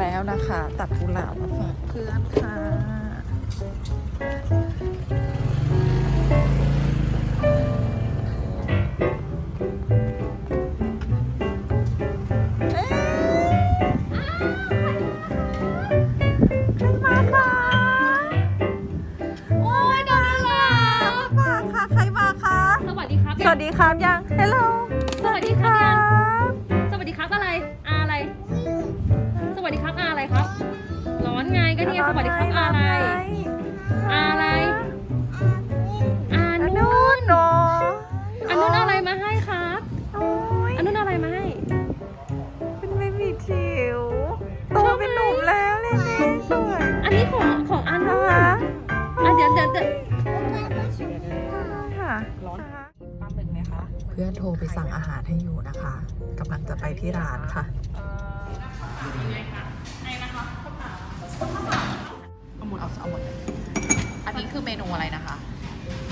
แล้วนะคะ ตัดกุหลาบมาฝากเพื่อนค่ะเอ๊ะ พื่อนโทรไปสั่งอาหารให้อยู่นะคะกำลังจะไปที่ร้านค่ะเอาหมดเอาเอาหมดเลยอันนี้คือเมนูอะไรนะคะ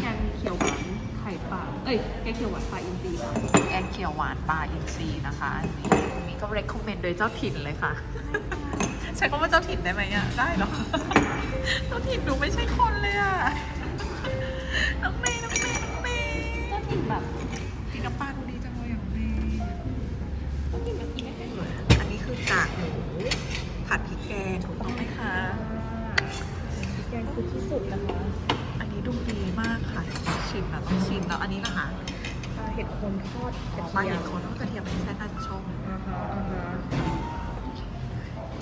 แกงเขียวหวานไข่ปลาเอ้ยแกงเขียวหวานปลาอินทรีค่ะแกงเขียวหวานปลาอินทรีนะคะอันนี้อันนี้ก็ recommend โดยเจ้าถิ่นเลยค่ะใช้คำว่าเจ้าถิ่นได้ไหมอะได้เหรอเจ้าถิ่นดูไม่ใช่คนเลยอะ องชิมแล้วอันนี้นะคะปลาเห็ดโคนทอดกระปลาเทียเห็มดโคนทอดกระเทียมเป็นแซ่บน่าจะชอบอ่าฮะอ่าฮะ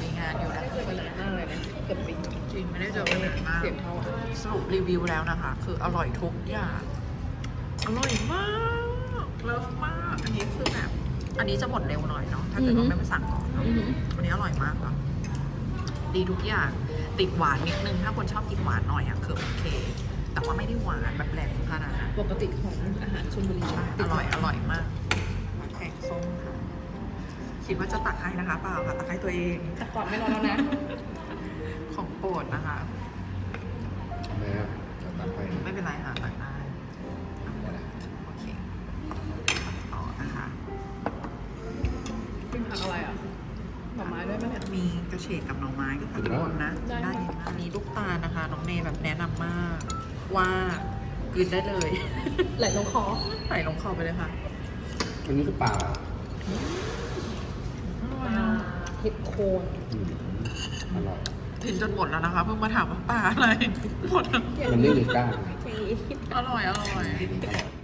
มีงานอยู่นะไม่เคยกินมากเลยนะเกือบปีจริงไม่ได้เจอกันนานมาก เสียงเท่าอะสรุปรีวิวแล้วนะคะ คืออร่อยทุกอย่าง อร่อยมากเลิฟมาก อันนี้คือแบบ อันนี้จะหมดเร็วหน่อยเนาะถ้าเกิดว่าไม่ไปสั่งก่อนเนาะอือหืออันนี้อร่อยมากอะดีทุกอย่าง ติดหวานนิดนึง ถ้าคนชอบกินหวานหน่อยอะคือโอเค แต่ว่าไม่ได้หวานแบบแรงขนาดนั้น ปกติของอาหารชลบุรีอร่อยอร่อยมากแกงส้มค่ะคิดว่าจะตักให้นะคะเปล่าค่ะตักให้ตัวเองแต่ก่อนไม่รอแล้วนะ ของโปรดนะคะทำไมอะจะตัดไปไม่เป็นไรค่ะตักได้โอเคต่อนะคะเป็นผักอะไรอะหน่อไม้ด้วยไหมเนี่ยมีกระเฉดกับหน่อไม้ก็คือทุกคนนะ ได้ได้เลยนะอันนี้ลูกตาลนะคะ น้องเมย์แบบแนะนำมากว่า กินได้เลย ไหลลงคอใส่ลงคอไปเลยค่ะอันนี้คือปลาเห็ดโคนอืมอร่อยกินจนหมดแล้วนะคะ เพิ่งมาถามว่าปลาอะไรหมดแล้วมันไม่มีกล้าง อร่อยอร่อยค่ะ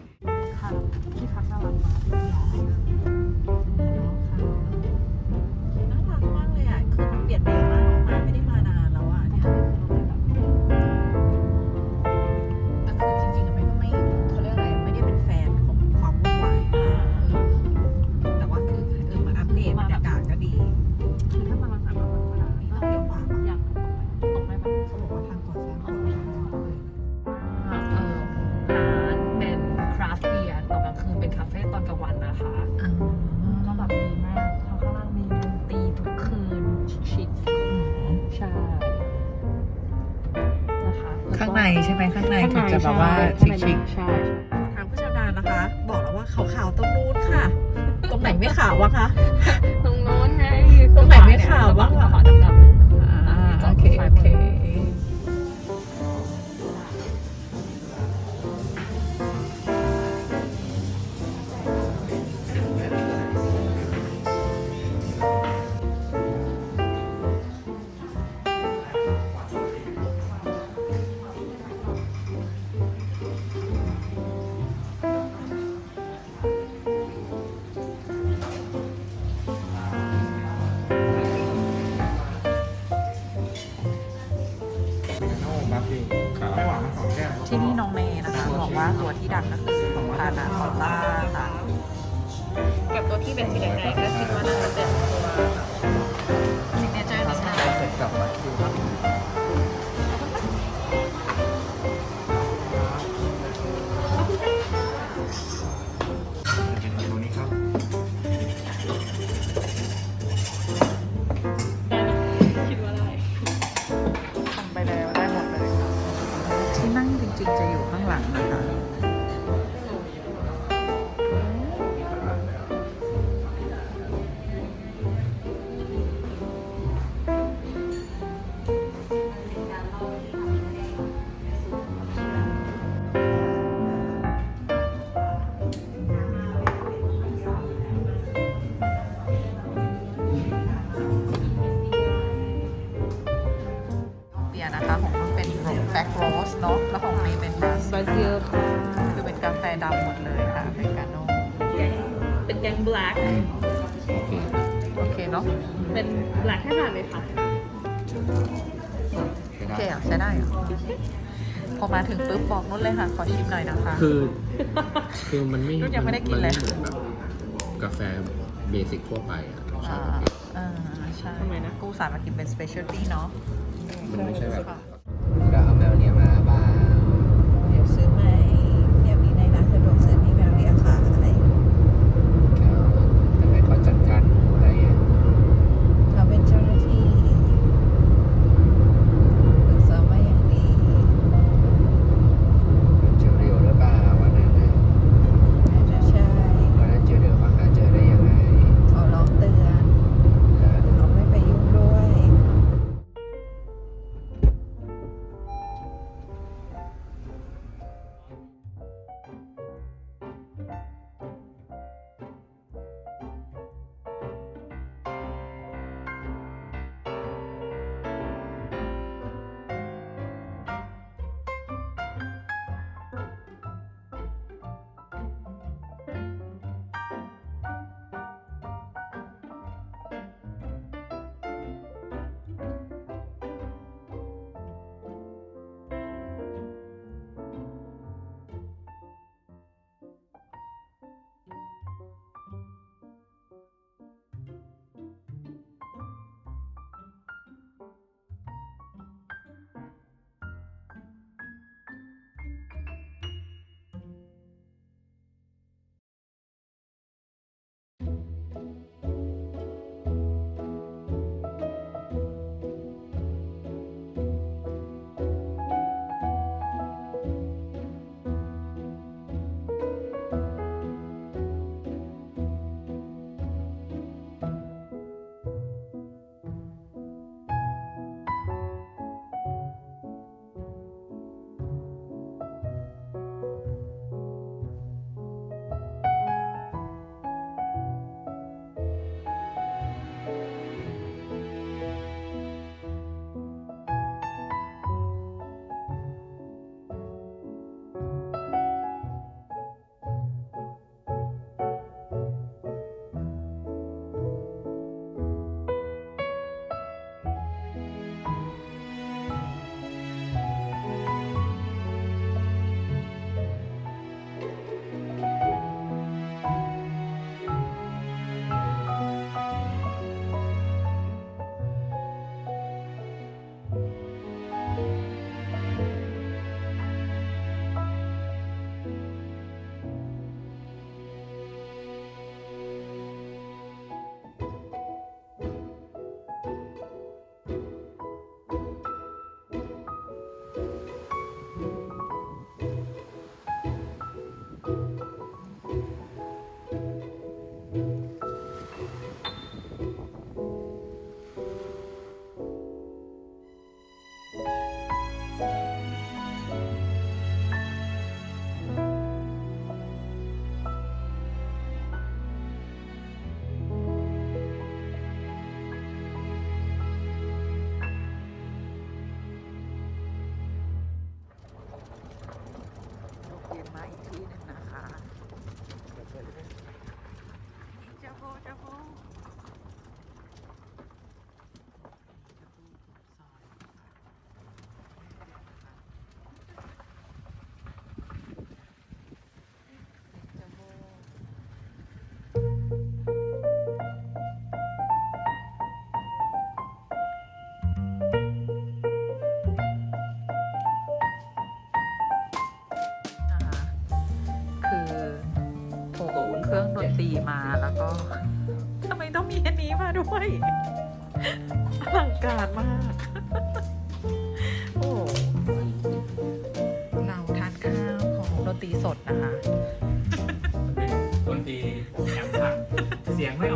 จะแบบว่าใช่ชิคใช่ๆทางผู้ชำนาญนะคะ บอกแล้วว่าขาวๆตรงนู้นค่ะ ตรงไหนไม่ขาววะคะ ตรงโน้นไงตรงไหนไม่ขาวบ้างกอะระบะดำๆอ่าโอเคโอเค ที่เป็นสีแดงๆก็คิดว่าน่าจะเป็นตัวซิกเนเจอร์นิดนึงเสร็จกลับมาที่เป็นเมนูนี้ครับคิดว่าได้ทำไปแล้วได้หมดเลย ที่นั่งจริงๆจะอยู่ข้างหลังนะ เนาะแล้วของเมย์เป็นบราซิบราลซิลค่ะคือเป็นกาแฟดำหมดเลยค่ะอเมริกาโน่เป็นแกงบล็กโอเคโอเคเนาะเป็นบล็กให้ผ่านเลยค่ะใช้โอได้เคเหรอใช้ได้เหรอพอมาถึงปุ๊บบอกนุ่นเลยค่ะ ขอชิมหน่อยนะคะ คือคือมันไม่รุ่นยังไม่ได้กินเลยมัเหมือนแบบกาแฟเบสิกทั่วไปอะรสชาอ่าติโอเคอ่าใช่ทำไมนะ กูสายมากินเป็น specialty เนาะมันไม่ใช่แบบ กาลมาก โอ้ เราทานข้าวของโรตีสดนะคะ ดนตีแอมผักเสียงไม่